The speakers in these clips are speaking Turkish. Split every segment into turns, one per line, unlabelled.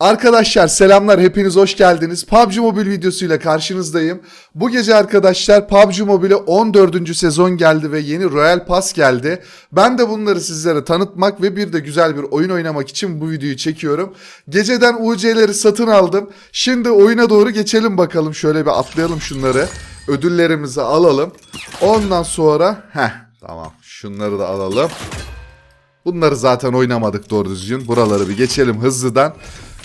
Arkadaşlar selamlar hepiniz hoş geldiniz. PUBG Mobile videosuyla karşınızdayım. Bu gece arkadaşlar PUBG Mobile 14. sezon geldi ve yeni Royal Pass geldi. Ben de bunları sizlere tanıtmak ve bir de güzel bir oyun oynamak için bu videoyu çekiyorum. Geceden UC'leri satın aldım. Şimdi oyuna doğru geçelim bakalım. Şöyle bir atlayalım şunları. Ödüllerimizi alalım. Ondan sonra heh tamam şunları da alalım. Bunları zaten oynamadık doğru düzgün. Buraları bir geçelim hızlıdan.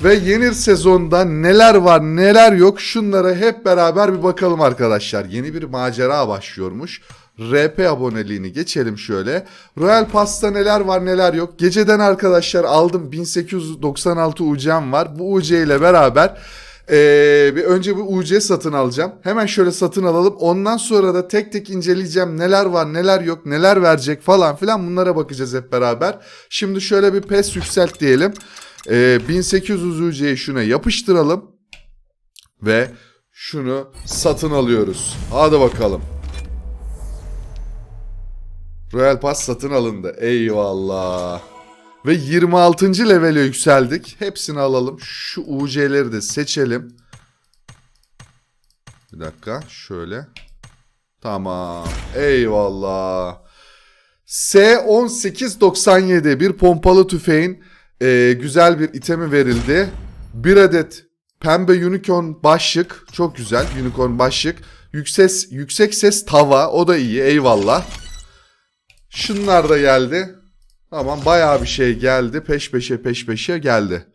Ve yeni sezonda neler var neler yok şunlara hep beraber bir bakalım arkadaşlar. Yeni bir macera başlıyormuş. RP aboneliğini geçelim şöyle. Royal Pass'ta neler var neler yok. Geceden arkadaşlar aldım 1896 UC'm var. Bu UC ile beraber ee, bir önce bir UC satın alacağım. Hemen şöyle satın alalım. Ondan sonra da tek tek inceleyeceğim. Neler var, neler yok, neler verecek falan filan bunlara bakacağız hep beraber. Şimdi şöyle bir PES yükselt diyelim. Ee, 1800 UC'yi şuna yapıştıralım. Ve şunu satın alıyoruz. Hadi bakalım. Royal Pass satın alındı. Eyvallah. Ve 26. levele yükseldik. Hepsini alalım. Şu UC'leri de seçelim. Bir dakika. Şöyle. Tamam. Eyvallah. S1897 bir pompalı tüfeğin e, güzel bir itemi verildi. Bir adet pembe unicorn başlık. Çok güzel. Unicorn başlık. Yüksek, yüksek ses tava. O da iyi. Eyvallah. Şunlar da geldi. Tamam bayağı bir şey geldi. Peş peşe peş peşe geldi.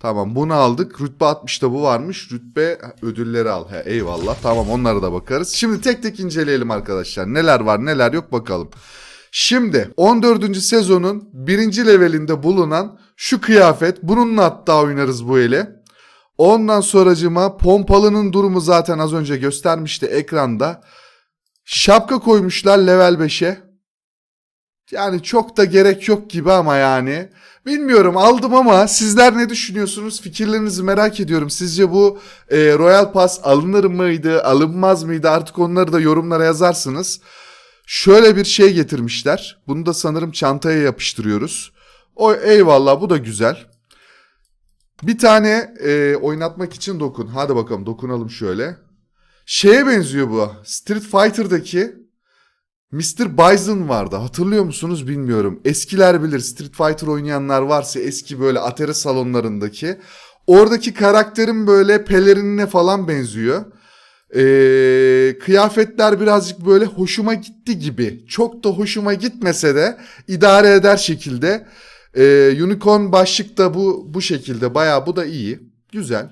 Tamam bunu aldık. Rütbe 60'da bu varmış. Rütbe ödülleri al. He, eyvallah. Tamam onlara da bakarız. Şimdi tek tek inceleyelim arkadaşlar. Neler var neler yok bakalım. Şimdi 14. sezonun birinci levelinde bulunan şu kıyafet. Bununla hatta oynarız bu eli. Ondan sonracıma pompalının durumu zaten az önce göstermişti ekranda. Şapka koymuşlar level 5'e. Yani çok da gerek yok gibi ama yani. Bilmiyorum aldım ama sizler ne düşünüyorsunuz? Fikirlerinizi merak ediyorum. Sizce bu e, Royal Pass alınır mıydı, alınmaz mıydı? Artık onları da yorumlara yazarsınız. Şöyle bir şey getirmişler. Bunu da sanırım çantaya yapıştırıyoruz. O eyvallah bu da güzel. Bir tane e, oynatmak için dokun. Hadi bakalım dokunalım şöyle. Şeye benziyor bu. Street Fighter'daki Mr. Bison vardı. Hatırlıyor musunuz bilmiyorum. Eskiler bilir. Street Fighter oynayanlar varsa eski böyle Atari salonlarındaki. Oradaki karakterin böyle pelerinine falan benziyor. Ee, kıyafetler birazcık böyle hoşuma gitti gibi. Çok da hoşuma gitmese de idare eder şekilde. Ee, Unicorn başlık da bu bu şekilde. Baya bu da iyi. Güzel.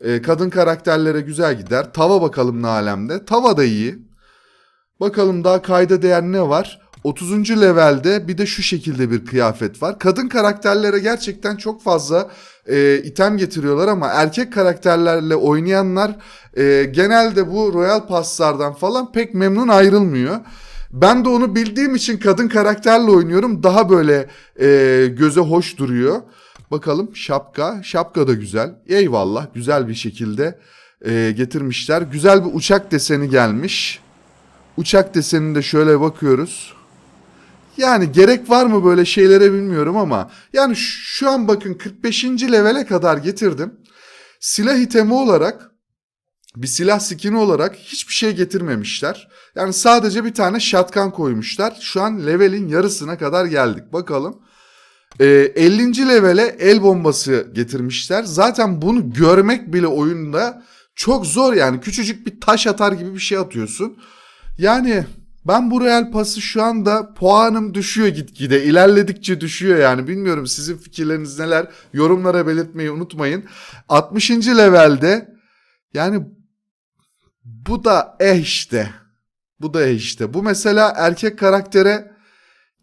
Ee, kadın karakterlere güzel gider. Tava bakalım ne alemde. Tava da iyi. Bakalım daha kayda değer ne var? 30. levelde bir de şu şekilde bir kıyafet var. Kadın karakterlere gerçekten çok fazla e, item getiriyorlar ama erkek karakterlerle oynayanlar e, genelde bu Royal Pass'lardan falan pek memnun ayrılmıyor. Ben de onu bildiğim için kadın karakterle oynuyorum. Daha böyle e, göze hoş duruyor. Bakalım şapka. Şapka da güzel. Eyvallah güzel bir şekilde e, getirmişler. Güzel bir uçak deseni gelmiş. Uçak deseninde şöyle bakıyoruz. Yani gerek var mı böyle şeylere bilmiyorum ama yani şu an bakın 45. levele kadar getirdim. Silah itemi olarak bir silah skini olarak hiçbir şey getirmemişler. Yani sadece bir tane shotgun koymuşlar. Şu an levelin yarısına kadar geldik. Bakalım. Ee, 50. levele el bombası getirmişler. Zaten bunu görmek bile oyunda çok zor yani. Küçücük bir taş atar gibi bir şey atıyorsun. Yani ben bu Real Pass'ı şu anda puanım düşüyor gitgide. İlerledikçe düşüyor yani. Bilmiyorum sizin fikirleriniz neler. Yorumlara belirtmeyi unutmayın. 60. levelde yani bu da eh işte. Bu da eh işte. Bu mesela erkek karaktere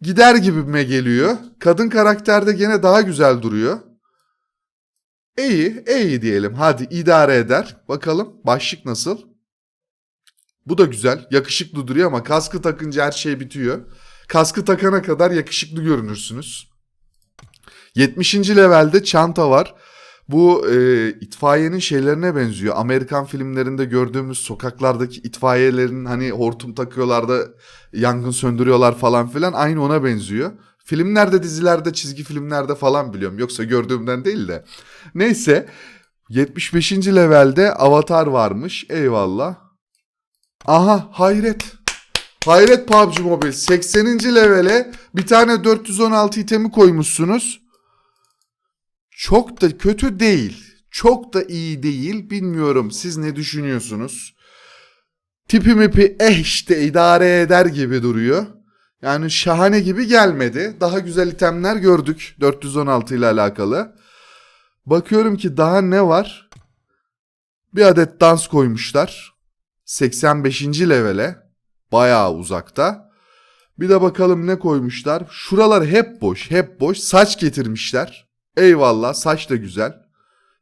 gider gibime geliyor. Kadın karakterde gene daha güzel duruyor. İyi, iyi diyelim. Hadi idare eder. Bakalım başlık nasıl? Bu da güzel. Yakışıklı duruyor ama kaskı takınca her şey bitiyor. Kaskı takana kadar yakışıklı görünürsünüz. 70. levelde çanta var. Bu e, itfaiyenin şeylerine benziyor. Amerikan filmlerinde gördüğümüz sokaklardaki itfaiyelerin hani hortum takıyorlar da yangın söndürüyorlar falan filan aynı ona benziyor. Filmlerde, dizilerde, çizgi filmlerde falan biliyorum. Yoksa gördüğümden değil de. Neyse 75. levelde Avatar varmış. Eyvallah. Aha hayret. Hayret PUBG Mobile 80. levele bir tane 416 itemi koymuşsunuz. Çok da kötü değil. Çok da iyi değil. Bilmiyorum siz ne düşünüyorsunuz? Tipi mipi eh işte idare eder gibi duruyor. Yani şahane gibi gelmedi. Daha güzel itemler gördük 416 ile alakalı. Bakıyorum ki daha ne var? Bir adet dans koymuşlar. 85. levele. Bayağı uzakta. Bir de bakalım ne koymuşlar. Şuralar hep boş, hep boş. Saç getirmişler. Eyvallah, saç da güzel.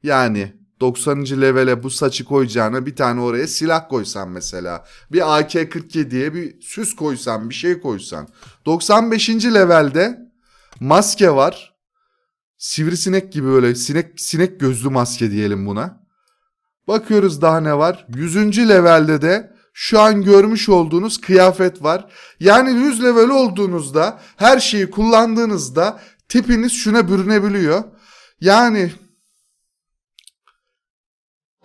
Yani 90. levele bu saçı koyacağına bir tane oraya silah koysan mesela. Bir AK-47'ye bir süs koysan, bir şey koysan. 95. levelde maske var. Sivrisinek gibi böyle sinek sinek gözlü maske diyelim buna. Bakıyoruz daha ne var. 100. levelde de şu an görmüş olduğunuz kıyafet var. Yani 100 level olduğunuzda her şeyi kullandığınızda tipiniz şuna bürünebiliyor. Yani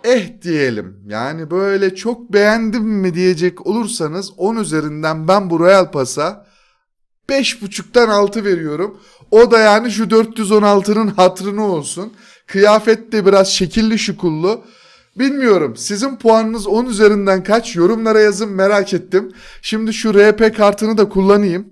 eh diyelim. Yani böyle çok beğendim mi diyecek olursanız 10 üzerinden ben bu Royal Pass'a 5.5'tan 6 veriyorum. O da yani şu 416'nın hatrını olsun. Kıyafet de biraz şekilli şukullu. Bilmiyorum sizin puanınız 10 üzerinden kaç yorumlara yazın merak ettim. Şimdi şu RP kartını da kullanayım.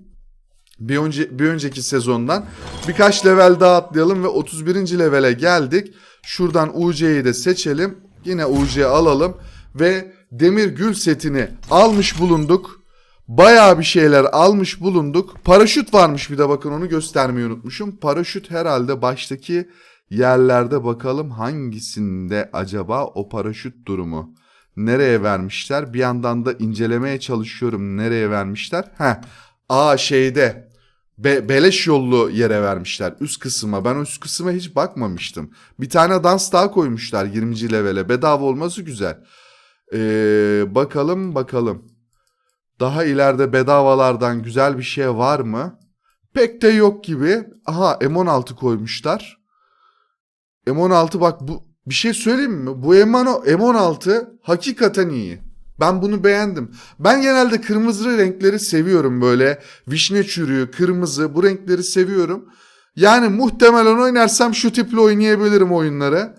Bir, önce, bir önceki sezondan birkaç level daha atlayalım ve 31. levele geldik. Şuradan UC'yi de seçelim. Yine UC alalım ve demir gül setini almış bulunduk. Bayağı bir şeyler almış bulunduk. Paraşüt varmış bir de bakın onu göstermeyi unutmuşum. Paraşüt herhalde baştaki yerlerde bakalım hangisinde acaba o paraşüt durumu. Nereye vermişler? Bir yandan da incelemeye çalışıyorum nereye vermişler. Heh. Aa şeyde Be- beleş yollu yere vermişler üst kısma. Ben üst kısma hiç bakmamıştım. Bir tane dans daha koymuşlar 20. levele. Bedava olması güzel. Ee, bakalım bakalım. Daha ileride bedavalardan güzel bir şey var mı? Pek de yok gibi. Aha M16 koymuşlar. M16 bak bu bir şey söyleyeyim mi? Bu M16, M16 hakikaten iyi. Ben bunu beğendim. Ben genelde kırmızı renkleri seviyorum böyle. Vişne çürüğü, kırmızı bu renkleri seviyorum. Yani muhtemelen oynarsam şu tiple oynayabilirim oyunları.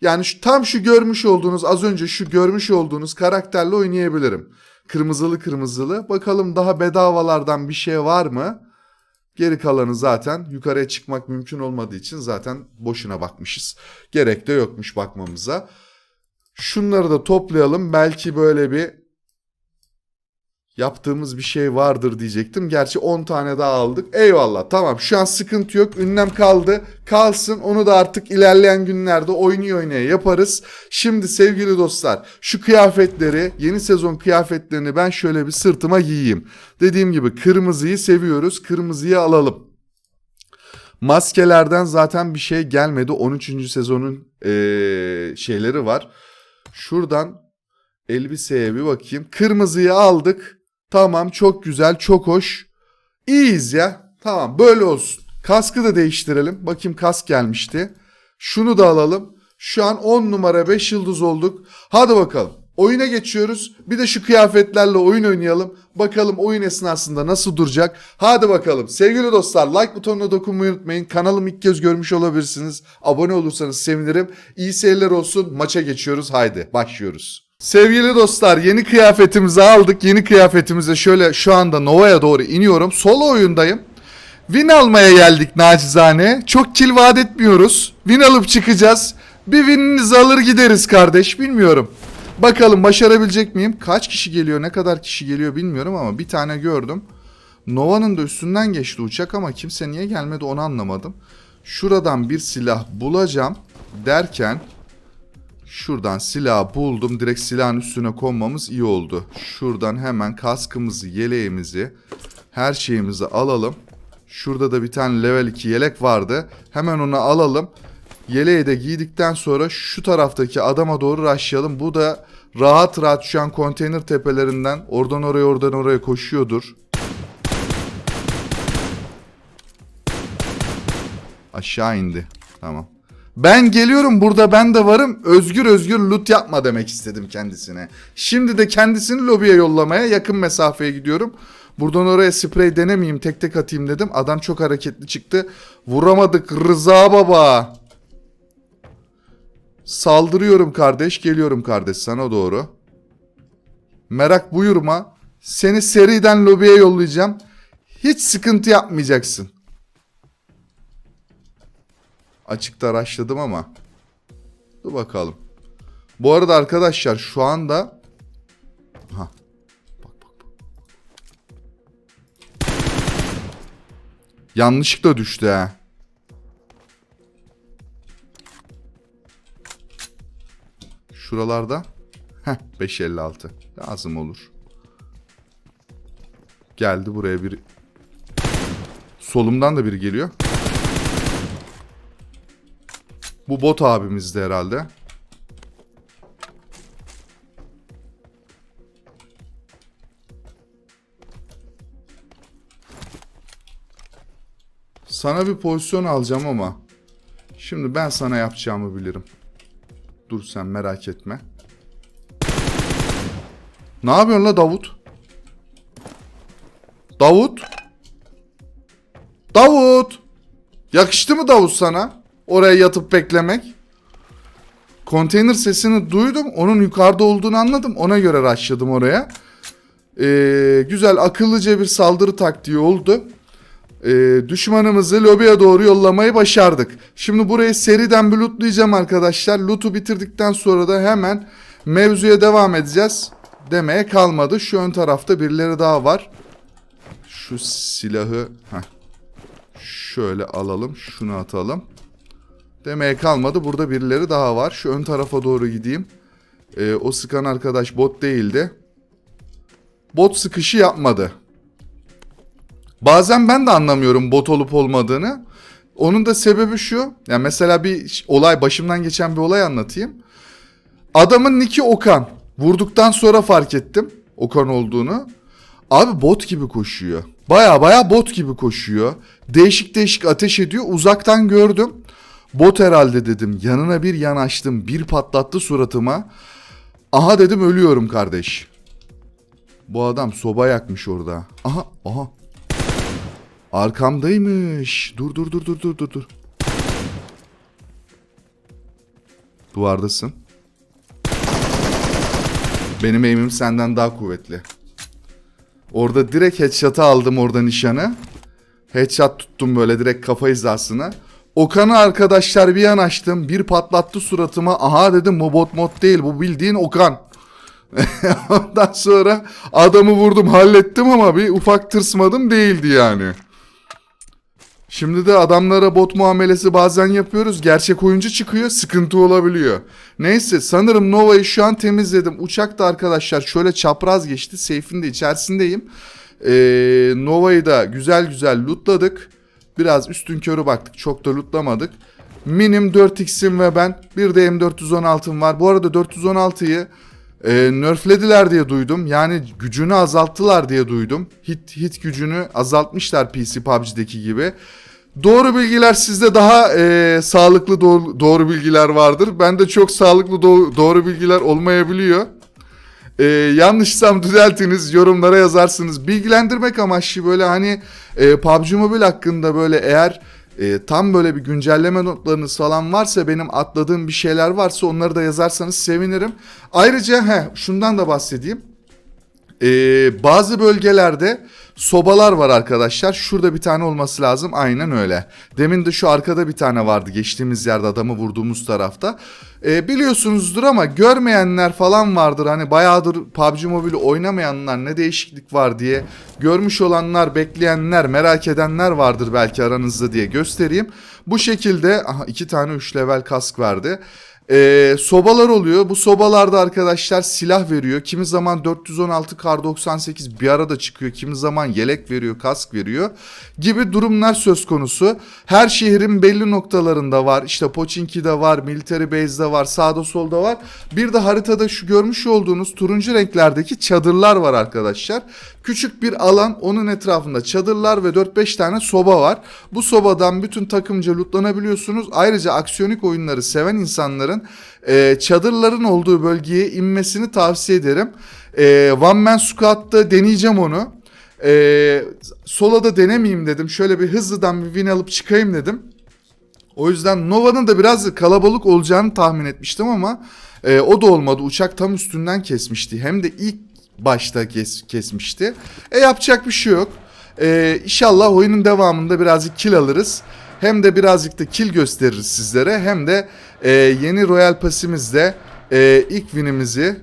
Yani şu, tam şu görmüş olduğunuz az önce şu görmüş olduğunuz karakterle oynayabilirim. Kırmızılı kırmızılı. Bakalım daha bedavalardan bir şey var mı? Geri kalanı zaten yukarıya çıkmak mümkün olmadığı için zaten boşuna bakmışız. Gerek de yokmuş bakmamıza. Şunları da toplayalım. Belki böyle bir yaptığımız bir şey vardır diyecektim. Gerçi 10 tane daha aldık. Eyvallah tamam şu an sıkıntı yok. Ünlem kaldı. Kalsın onu da artık ilerleyen günlerde oynaya oynaya yaparız. Şimdi sevgili dostlar şu kıyafetleri yeni sezon kıyafetlerini ben şöyle bir sırtıma giyeyim. Dediğim gibi kırmızıyı seviyoruz. Kırmızıyı alalım. Maskelerden zaten bir şey gelmedi. 13. sezonun eee, şeyleri var. Şuradan elbiseye bir bakayım. Kırmızıyı aldık. Tamam çok güzel çok hoş. İyiyiz ya. Tamam böyle olsun. Kaskı da değiştirelim. Bakayım kask gelmişti. Şunu da alalım. Şu an 10 numara 5 yıldız olduk. Hadi bakalım. Oyuna geçiyoruz. Bir de şu kıyafetlerle oyun oynayalım. Bakalım oyun esnasında nasıl duracak. Hadi bakalım. Sevgili dostlar like butonuna dokunmayı unutmayın. Kanalımı ilk kez görmüş olabilirsiniz. Abone olursanız sevinirim. İyi seyirler olsun. Maça geçiyoruz. Haydi başlıyoruz. Sevgili dostlar yeni kıyafetimizi aldık. Yeni kıyafetimize şöyle şu anda Nova'ya doğru iniyorum. Solo oyundayım. Win almaya geldik nacizane. Çok kill vaat etmiyoruz. Win alıp çıkacağız. Bir wininizi alır gideriz kardeş. Bilmiyorum. Bakalım başarabilecek miyim? Kaç kişi geliyor, ne kadar kişi geliyor bilmiyorum ama bir tane gördüm. Nova'nın da üstünden geçti uçak ama kimse niye gelmedi onu anlamadım. Şuradan bir silah bulacağım derken şuradan silah buldum. Direkt silahın üstüne konmamız iyi oldu. Şuradan hemen kaskımızı, yeleğimizi, her şeyimizi alalım. Şurada da bir tane level 2 yelek vardı. Hemen onu alalım. Yeleği de giydikten sonra şu taraftaki adama doğru rushlayalım. Bu da rahat rahat şu an konteyner tepelerinden oradan oraya oradan oraya koşuyordur. Aşağı indi. Tamam. Ben geliyorum burada ben de varım. Özgür özgür loot yapma demek istedim kendisine. Şimdi de kendisini lobiye yollamaya yakın mesafeye gidiyorum. Buradan oraya sprey denemeyeyim tek tek atayım dedim. Adam çok hareketli çıktı. Vuramadık Rıza baba. Saldırıyorum kardeş geliyorum kardeş sana doğru. Merak buyurma. Seni seriden lobiye yollayacağım. Hiç sıkıntı yapmayacaksın. Açıkta araştırdım ama. Dur bakalım. Bu arada arkadaşlar şu anda ha. Bak bak bak. Yanlışlıkla düştü ha. Şuralarda. Heh 556. Lazım olur. Geldi buraya bir. Solumdan da biri geliyor. Bu bot abimizdi herhalde. Sana bir pozisyon alacağım ama şimdi ben sana yapacağımı bilirim. Dur sen merak etme. Ne yapıyorsun la Davut? Davut? Davut! Yakıştı mı Davut sana? Oraya yatıp beklemek. Konteyner sesini duydum. Onun yukarıda olduğunu anladım. Ona göre rushladım oraya. Ee, güzel akıllıca bir saldırı taktiği oldu. Ee, düşmanımızı lobiye doğru yollamayı başardık. Şimdi burayı seriden bir lootlayacağım arkadaşlar. Loot'u bitirdikten sonra da hemen mevzuya devam edeceğiz. Demeye kalmadı. Şu ön tarafta birileri daha var. Şu silahı heh, şöyle alalım. Şunu atalım. Demeye kalmadı. Burada birileri daha var. Şu ön tarafa doğru gideyim. Ee, o sıkan arkadaş bot değildi. Bot sıkışı yapmadı. Bazen ben de anlamıyorum bot olup olmadığını. Onun da sebebi şu. Yani mesela bir olay başımdan geçen bir olay anlatayım. Adamın niki Okan. Vurduktan sonra fark ettim Okan olduğunu. Abi bot gibi koşuyor. Baya baya bot gibi koşuyor. Değişik değişik ateş ediyor. Uzaktan gördüm. Bot herhalde dedim. Yanına bir yanaştım. Bir patlattı suratıma. Aha dedim ölüyorum kardeş. Bu adam soba yakmış orada. Aha aha. Arkamdaymış. Dur dur dur dur dur dur dur. Duvardasın. Benim aim'im senden daha kuvvetli. Orada direkt headshot'ı aldım orada nişanı. Headshot tuttum böyle direkt kafa hizasına. Okan'ı arkadaşlar bir yanaştım. Bir patlattı suratıma. Aha dedim bu bot mod değil bu bildiğin Okan. Ondan sonra adamı vurdum hallettim ama bir ufak tırsmadım değildi yani. Şimdi de adamlara bot muamelesi bazen yapıyoruz. Gerçek oyuncu çıkıyor sıkıntı olabiliyor. Neyse sanırım Nova'yı şu an temizledim. Uçak da arkadaşlar şöyle çapraz geçti. Seyfin de içerisindeyim. Ee, Nova'yı da güzel güzel lootladık. Biraz üstün körü baktık. Çok da lootlamadık. Minim 4x'im ve ben. Bir de M416'm var. Bu arada 416'yı e, nerflediler diye duydum. Yani gücünü azalttılar diye duydum. Hit hit gücünü azaltmışlar PC PUBG'deki gibi. Doğru bilgiler sizde daha e, sağlıklı doğru, doğru bilgiler vardır. Bende çok sağlıklı doğru, doğru bilgiler olmayabiliyor. E, yanlışsam düzeltiniz yorumlara yazarsınız. Bilgilendirmek amaçlı böyle hani e, PUBG Mobile hakkında böyle eğer e, tam böyle bir güncelleme notlarınız falan varsa benim atladığım bir şeyler varsa onları da yazarsanız sevinirim. Ayrıca he, şundan da bahsedeyim. Ee, bazı bölgelerde sobalar var arkadaşlar. Şurada bir tane olması lazım. Aynen öyle. Demin de şu arkada bir tane vardı. Geçtiğimiz yerde adamı vurduğumuz tarafta. Ee, biliyorsunuzdur ama görmeyenler falan vardır. Hani bayağıdır PUBG Mobile oynamayanlar ne değişiklik var diye. Görmüş olanlar, bekleyenler, merak edenler vardır belki aranızda diye göstereyim. Bu şekilde aha iki tane 3 level kask verdi. Ee, sobalar oluyor. Bu sobalarda arkadaşlar silah veriyor. Kimi zaman 416 kar 98 bir arada çıkıyor. Kimi zaman yelek veriyor, kask veriyor gibi durumlar söz konusu. Her şehrin belli noktalarında var. İşte Pochinki'de var, Military Base'de var, sağda solda var. Bir de haritada şu görmüş olduğunuz turuncu renklerdeki çadırlar var arkadaşlar. Küçük bir alan, onun etrafında çadırlar ve 4-5 tane soba var. Bu sobadan bütün takımca lootlanabiliyorsunuz. Ayrıca aksiyonik oyunları seven insanların e, çadırların olduğu bölgeye inmesini tavsiye ederim. E, One Man Squad'da deneyeceğim onu. E, Sola'da denemeyeyim dedim. Şöyle bir hızlıdan bir win alıp çıkayım dedim. O yüzden Nova'nın da biraz kalabalık olacağını tahmin etmiştim ama e, o da olmadı. Uçak tam üstünden kesmişti. Hem de ilk başta kes, kesmişti. E yapacak bir şey yok. E, inşallah oyunun devamında birazcık kill alırız. Hem de birazcık da kill gösteririz sizlere. Hem de e, yeni Royal Pass'imizde e, ilk winimizi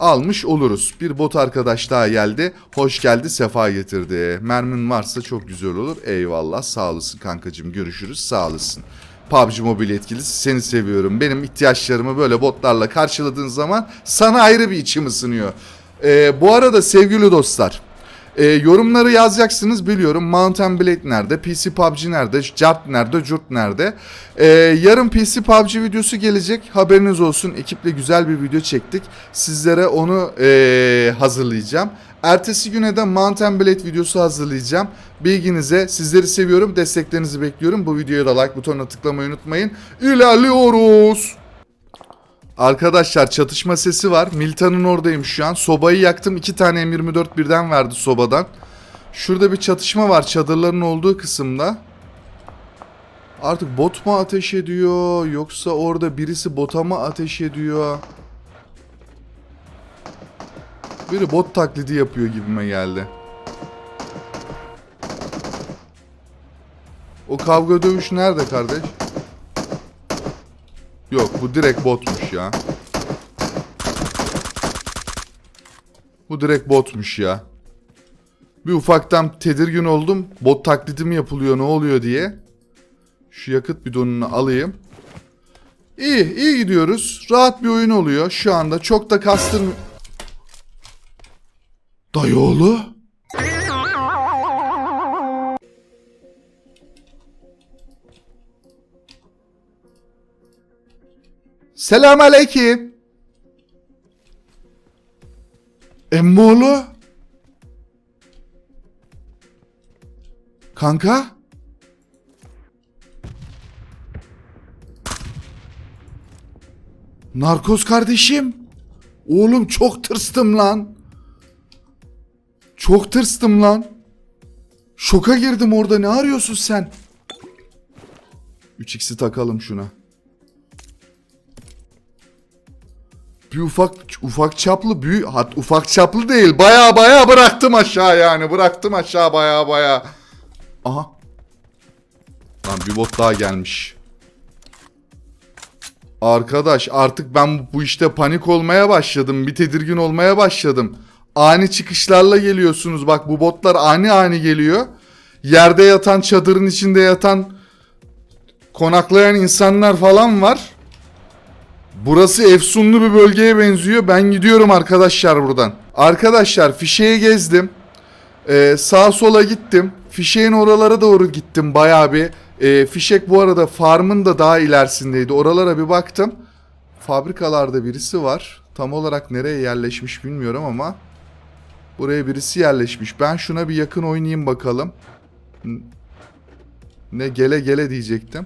almış oluruz. Bir bot arkadaş daha geldi. Hoş geldi, sefa getirdi. Mermin varsa çok güzel olur. Eyvallah, sağ olasın kankacığım. Görüşürüz, sağ olasın. PUBG Mobile yetkilisi seni seviyorum. Benim ihtiyaçlarımı böyle botlarla karşıladığın zaman sana ayrı bir içim ısınıyor. Ee, bu arada sevgili dostlar, e, yorumları yazacaksınız biliyorum. Mountain Blade nerede? PC PUBG nerede? Jart nerede? Jurt nerede? E, yarın PC PUBG videosu gelecek. Haberiniz olsun. Ekiple güzel bir video çektik. Sizlere onu e, hazırlayacağım. Ertesi güne de Mountain Blade videosu hazırlayacağım. Bilginize sizleri seviyorum. Desteklerinizi bekliyorum. Bu videoya da like butonuna tıklamayı unutmayın. İlerliyoruz. Arkadaşlar çatışma sesi var. Miltan'ın oradayım şu an. Sobayı yaktım. iki tane M24 birden verdi sobadan. Şurada bir çatışma var çadırların olduğu kısımda. Artık bot mu ateş ediyor yoksa orada birisi bota mı ateş ediyor? Biri bot taklidi yapıyor gibime geldi. O kavga dövüş nerede kardeş? Yok bu direkt botmuş ya. Bu direkt botmuş ya. Bir ufaktan tedirgin oldum. Bot taklidi mi yapılıyor ne oluyor diye. Şu yakıt bidonunu alayım. İyi, iyi gidiyoruz. Rahat bir oyun oluyor şu anda. Çok da kastırmıyor. Dayıoğlu. Selam aleyküm. Emmoğlu. Kanka. Narkoz kardeşim. Oğlum çok tırstım lan. Çok tırstım lan. Şoka girdim orada ne arıyorsun sen? 3x'i takalım şuna. Bir ufak ufak çaplı büyük hat ufak çaplı değil baya baya bıraktım aşağı yani bıraktım aşağı baya baya. Aha. Lan bir bot daha gelmiş. Arkadaş artık ben bu işte panik olmaya başladım. Bir tedirgin olmaya başladım. Ani çıkışlarla geliyorsunuz. Bak bu botlar ani ani geliyor. Yerde yatan, çadırın içinde yatan, konaklayan insanlar falan var. Burası efsunlu bir bölgeye benziyor. Ben gidiyorum arkadaşlar buradan. Arkadaşlar fişeği gezdim. Ee, sağa sola gittim. Fişeğin oralara doğru gittim bayağı bir. Ee, fişek bu arada farmın da daha ilerisindeydi. Oralara bir baktım. Fabrikalarda birisi var. Tam olarak nereye yerleşmiş bilmiyorum ama. Buraya birisi yerleşmiş. Ben şuna bir yakın oynayayım bakalım. Ne gele gele diyecektim.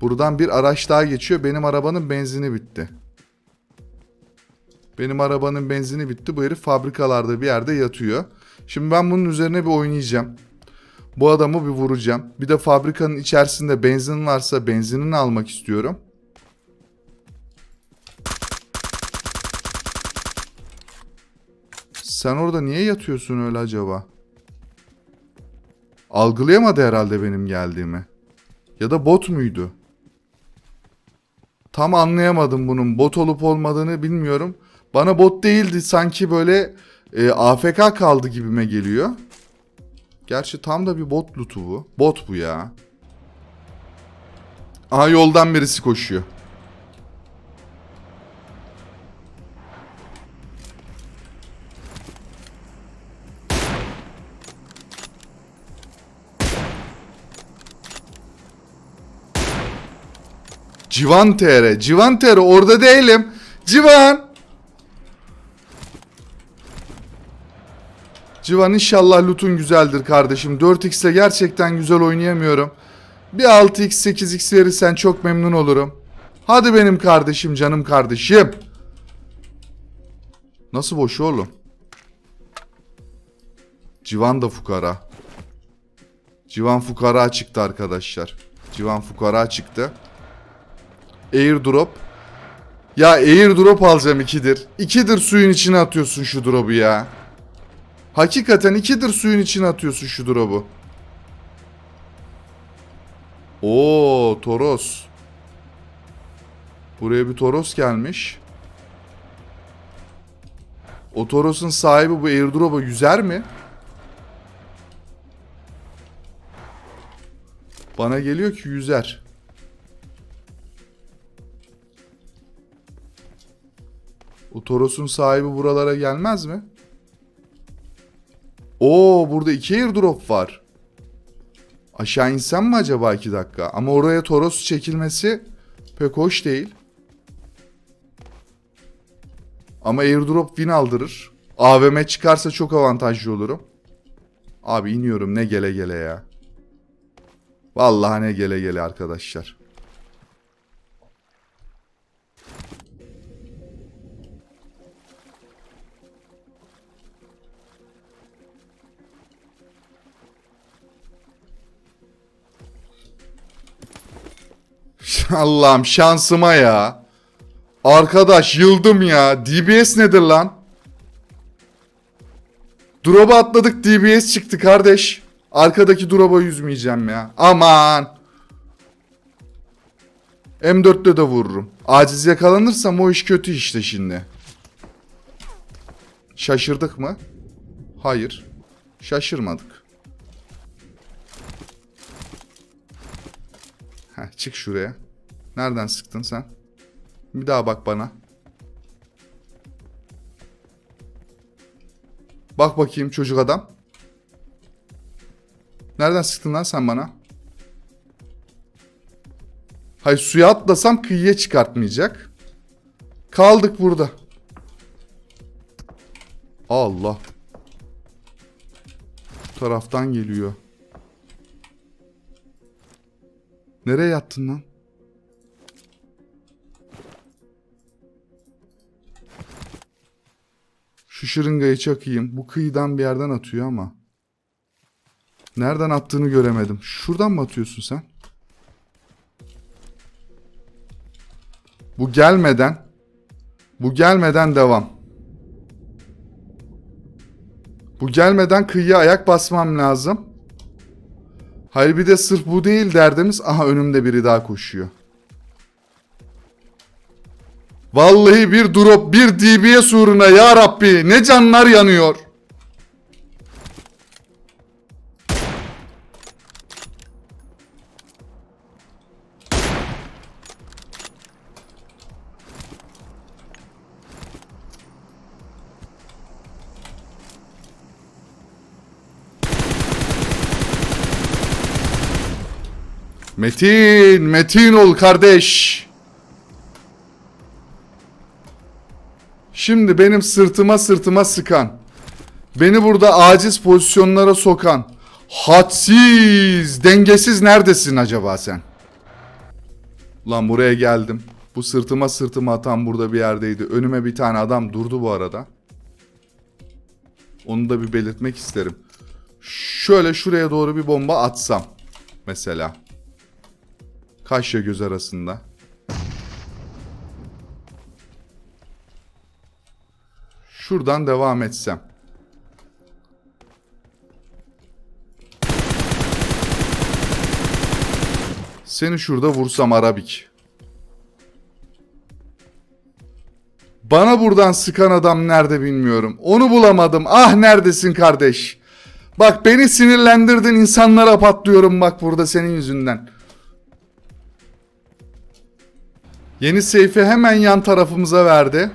Buradan bir araç daha geçiyor. Benim arabanın benzini bitti. Benim arabanın benzini bitti. Bu herif fabrikalarda bir yerde yatıyor. Şimdi ben bunun üzerine bir oynayacağım. Bu adamı bir vuracağım. Bir de fabrikanın içerisinde benzin varsa benzinini almak istiyorum. Sen orada niye yatıyorsun öyle acaba? Algılayamadı herhalde benim geldiğimi. Ya da bot muydu? Tam anlayamadım bunun bot olup olmadığını bilmiyorum. Bana bot değildi sanki böyle e, AFK kaldı gibime geliyor. Gerçi tam da bir bot lootu bu. Bot bu ya. Aha yoldan birisi koşuyor. Civan TR. Civan TR orada değilim. Civan. Civan inşallah loot'un güzeldir kardeşim. 4x'le gerçekten güzel oynayamıyorum. Bir 6x 8x verirsen çok memnun olurum. Hadi benim kardeşim canım kardeşim. Nasıl boş oğlum? Civan da fukara. Civan fukara çıktı arkadaşlar. Civan fukara çıktı. Airdrop. Ya airdrop alacağım ikidir. İkidir suyun içine atıyorsun şu drop'u ya. Hakikaten ikidir suyun içine atıyorsun şu drop'u. Oo Toros. Buraya bir Toros gelmiş. O Toros'un sahibi bu airdrop'a yüzer mi? Bana geliyor ki yüzer. O Toros'un sahibi buralara gelmez mi? Oo burada iki airdrop var. Aşağı insem mi acaba iki dakika? Ama oraya Toros çekilmesi pek hoş değil. Ama airdrop win aldırır. AVM çıkarsa çok avantajlı olurum. Abi iniyorum ne gele gele ya. Vallahi ne gele gele arkadaşlar. Allah'ım şansıma ya. Arkadaş yıldım ya. DBS nedir lan? Drop'a atladık DBS çıktı kardeş. Arkadaki drop'a yüzmeyeceğim ya. Aman. M4'te de vururum. Aciz yakalanırsam o iş kötü işte şimdi. Şaşırdık mı? Hayır. Şaşırmadık. Heh, çık şuraya. Nereden sıktın sen? Bir daha bak bana. Bak bakayım çocuk adam. Nereden sıktın lan sen bana? Hayır suya atlasam kıyıya çıkartmayacak. Kaldık burada. Allah. Şu taraftan geliyor. Nereye yattın lan? Şu şırıngayı çakayım. Bu kıyıdan bir yerden atıyor ama. Nereden attığını göremedim. Şuradan mı atıyorsun sen? Bu gelmeden bu gelmeden devam. Bu gelmeden kıyıya ayak basmam lazım. Hayır bir de sırf bu değil derdimiz. Aha önümde biri daha koşuyor. Vallahi bir drop bir DBS uğruna ya Rabbi ne canlar yanıyor. Metin, Metin ol kardeş. Şimdi benim sırtıma sırtıma sıkan, beni burada aciz pozisyonlara sokan, hadsiz, dengesiz neredesin acaba sen? Lan buraya geldim. Bu sırtıma sırtıma atan burada bir yerdeydi. Önüme bir tane adam durdu bu arada. Onu da bir belirtmek isterim. Şöyle şuraya doğru bir bomba atsam mesela. Kaşla göz arasında. Şuradan devam etsem. Seni şurada vursam Arabik. Bana buradan sıkan adam nerede bilmiyorum. Onu bulamadım. Ah neredesin kardeş? Bak beni sinirlendirdin insanlara patlıyorum bak burada senin yüzünden. Yeni seyfi hemen yan tarafımıza verdi.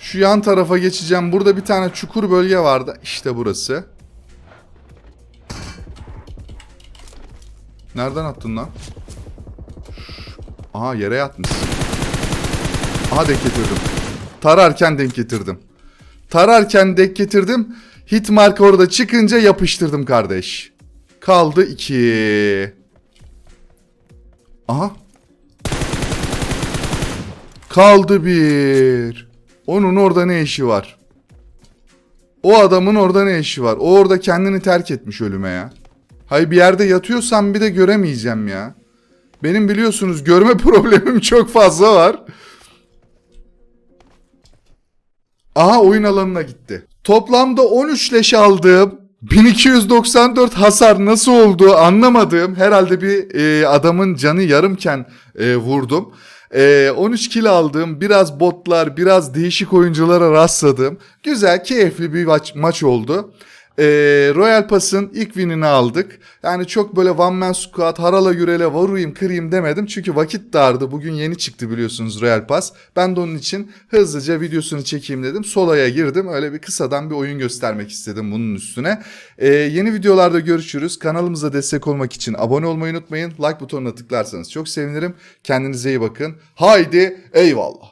Şu yan tarafa geçeceğim. Burada bir tane çukur bölge vardı. İşte burası. Nereden attın lan? Aha yere yatmış. Aha denk getirdim. Tararken denk getirdim. Tararken denk getirdim. Hit mark orada çıkınca yapıştırdım kardeş. Kaldı 2. Aha. Kaldı bir. Onun orada ne işi var? O adamın orada ne işi var? O orada kendini terk etmiş ölüme ya. Hay bir yerde yatıyorsam bir de göremeyeceğim ya. Benim biliyorsunuz görme problemim çok fazla var. Aha oyun alanına gitti. Toplamda 13 leş aldığım 1294 hasar nasıl olduğu anlamadığım herhalde bir e, adamın canı yarımken e, vurdum. E, 13 kill aldığım biraz botlar biraz değişik oyunculara rastladığım güzel keyifli bir maç, maç oldu. E, Royal Pass'ın ilk winini aldık. Yani çok böyle one man squad harala gürele varuyum kırayım demedim. Çünkü vakit dardı. Bugün yeni çıktı biliyorsunuz Royal Pass. Ben de onun için hızlıca videosunu çekeyim dedim. Solaya girdim. Öyle bir kısadan bir oyun göstermek istedim bunun üstüne. E, yeni videolarda görüşürüz. Kanalımıza destek olmak için abone olmayı unutmayın. Like butonuna tıklarsanız çok sevinirim. Kendinize iyi bakın. Haydi eyvallah.